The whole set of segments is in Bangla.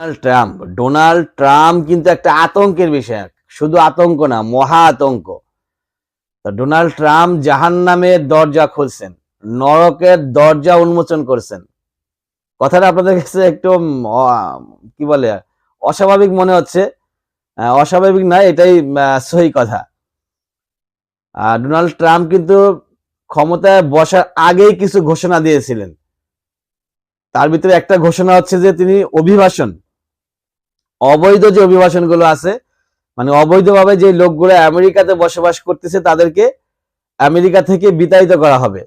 ডোনাল্ড ট্রাম্প ডোনাল্ড ট্রাম্প কিন্তু একটা আতঙ্কের বিষয়। শুধু আতঙ্ক না, মহা আতঙ্ক। ডোনাল্ড ট্রাম্প জাহান নামের দরজা খুলছেন, নরকের দরজা উন্মোচন করছেন। কথাটা আপনাদের কাছে একটু কি বলে, অস্বাভাবিক মনে হচ্ছে। অস্বাভাবিক নয় এটাই সহি কথা। ডোনাল্ড ট্রাম্প কিন্তু ক্ষমতায় বসার আগেই কিছু ঘোষণা দিয়েছিলেন। তার ভিতরে একটা ঘোষণা হচ্ছে যে তিনি অভিবাসন। অবৈধ যে অভিবাসনগুলো আছে মানে অবৈধভাবে যে লোকগুলো আমেরিকাতে বসবাস করতেছে, তাদেরকে আমেরিকা থেকে বিতাড়িত করা হবে।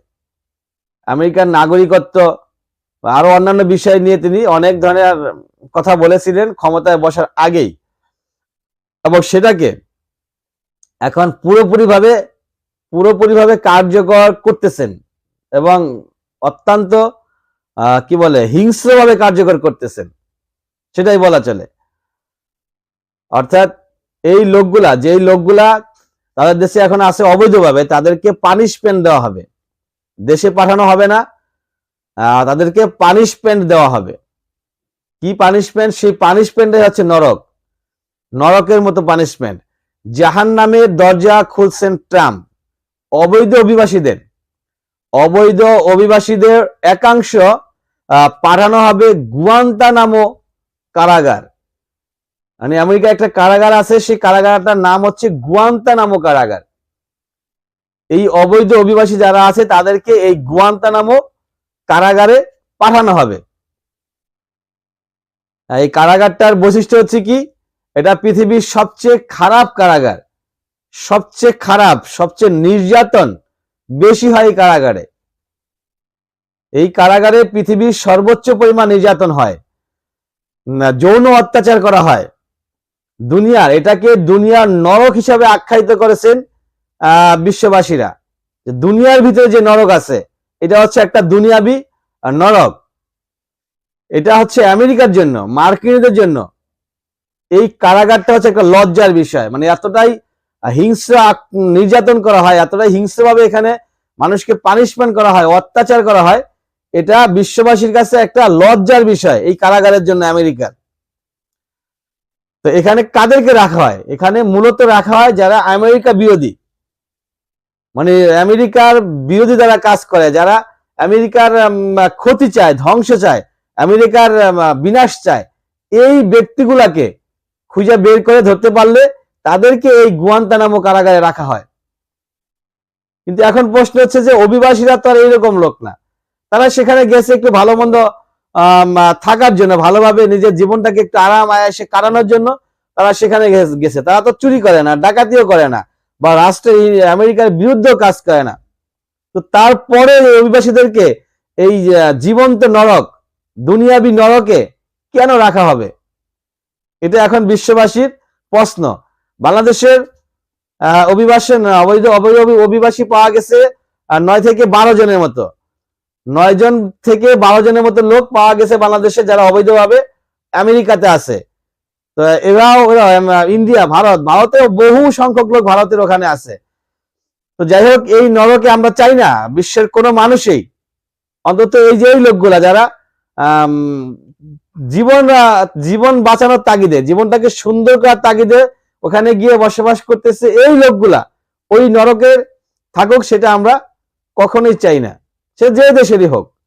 আমেরিকার নাগরিকত্ব আরও অন্যান্য বিষয় নিয়ে তিনি অনেক ধরনের কথা বলেছিলেন ক্ষমতায় বসার আগেই। এবং সেটাকে এখন পুরোপুরিভাবে পুরোপুরিভাবে কার্যকর করতেছেন এবং অত্যন্ত কি বলে, হিংস্রভাবে কার্যকর করতেছেন। সেটাই বলা চলে। অর্থাৎ এই লোকগুলা, যেই লোকগুলা তাদের দেশে এখন আছে অবৈধভাবে, তাদেরকে পানিশমেন্ট দেওয়া হবে। দেশে পাঠানো হবে না তাদেরকে পানিশমেন্ট দেওয়া হবে। কি পানিশমেন্ট সেই পানিশমেন্টই হচ্ছে নরক। নরকের মতো পানিশমেন্ট জাহান নামের দরজা খুলছেন ট্রাম্প। অবৈধ অভিবাসীদের। অবৈধ অভিবাসীদের একাংশ পাঠানো হবে গুয়ান্তা নামো কারাগার। মানে আমেরিকা একটা কারাগার আছে, সেই কারাগারটার নাম হচ্ছে গুয়ান্তা নামো কারাগার। এই অবৈধ অভিবাসী যারা আছে, তাদেরকে এই গুয়ান্তা নামো কারাগারে পাঠানো হবে। এই কারাগারটার বৈশিষ্ট্য হচ্ছে কি? এটা পৃথিবীর সবচেয়ে খারাপ কারাগার। সবচেয়ে খারাপ, সবচেয়ে নির্যাতন বেশি হয় কারাগারে। এই কারাগারে পৃথিবীর সর্বোচ্চ পরিমাণ নির্যাতন হয়। যৌন অত্যাচার করা হয়। দুনিয়ার, এটাকে দুনিয়ার নরক হিসাবে আখ্যায়িত করেছেন বিশ্ববাসীরা। দুনিয়ার ভিতরে যে নরক আছে, এটা হচ্ছে একটা দুনিয়াবি নরক। এটা হচ্ছে আমেরিকার জন্য, মার্কিনীদের জন্য। এই কারাগারটা হচ্ছে একটা লজ্জার বিষয় মানে এতটাই হিংস্র নির্যাতন করা হয়, এতটাই হিংস্রভাবে এখানে মানুষকে পানিশমেন্ট করা হয়, অত্যাচার করা হয়। এটা বিশ্ববাসীর কাছে একটা লজ্জার বিষয়, এই কারাগারের জন্য আমেরিকার। তো এখানে কাদেরকে রাখা হয়? এখানে মূলত রাখা হয় যারা আমেরিকা বিরোধী। মানে আমেরিকার বিরোধী যারা কাজ করে, যারা আমেরিকার ক্ষতি চায়, ধ্বংস চায়, আমেরিকার বিনাশ চায়, এই ব্যক্তিগুলাকে খুঁজে বের করে ধরতে পারলে তাদেরকে এই গুয়ান্তানামো কারাগারে রাখা হয়। কিন্তু এখন প্রশ্ন হচ্ছে যে অভিবাসীরা তো আর এইরকম লোক না। তারা সেখানে গেছে একটু ভালো মন্দ থাকার জন্য ভালোভাবে নিজের জীবনটাকে একটু আরাম আয়াসে কাটানোর জন্য তারা সেখানে গেছে তারা তো চুরি করে না ডাকাতিও করে না বা রাষ্ট্রের আমেরিকার বিরুদ্ধেও কাজ করে না। তো তারপরে অভিবাসীদেরকে এই জীবন্ত নরক দুনিয়াবি নরকে কেন রাখা হবে? এটা এখন বিশ্ববাসীর প্রশ্ন। বাংলাদেশের আহ, অভিবাসন অবৈধ অবৈধ অভি- অভিবাসী পাওয়া গেছে নয় থেকে বারো জনের মতো। নয় জন থেকে বারো জনের মতো লোক পাওয়া গেছে বাংলাদেশে যারা অবৈধভাবে আমেরিকাতে আছে। তো এরাও ইন্ডিয়া, ভারত, ভারতেও বহু সংখ্যক লোক ভারতের ওখানে আছে। তো যাই হোক, এই নরকে আমরা চাই না, বিশ্বের কোনো মানুষই, অন্তত এই যে এই লোকগুলা যারা জীবন জীবন বাঁচানোর তাগিদে, জীবনটাকে সুন্দর করার তাগিদে ওখানে গিয়ে বসবাস করতেছে এই লোকগুলা, ওই নরকের থাকুক সেটা আমরা কখনোই চাই না। সে যে দেশেরই হোক।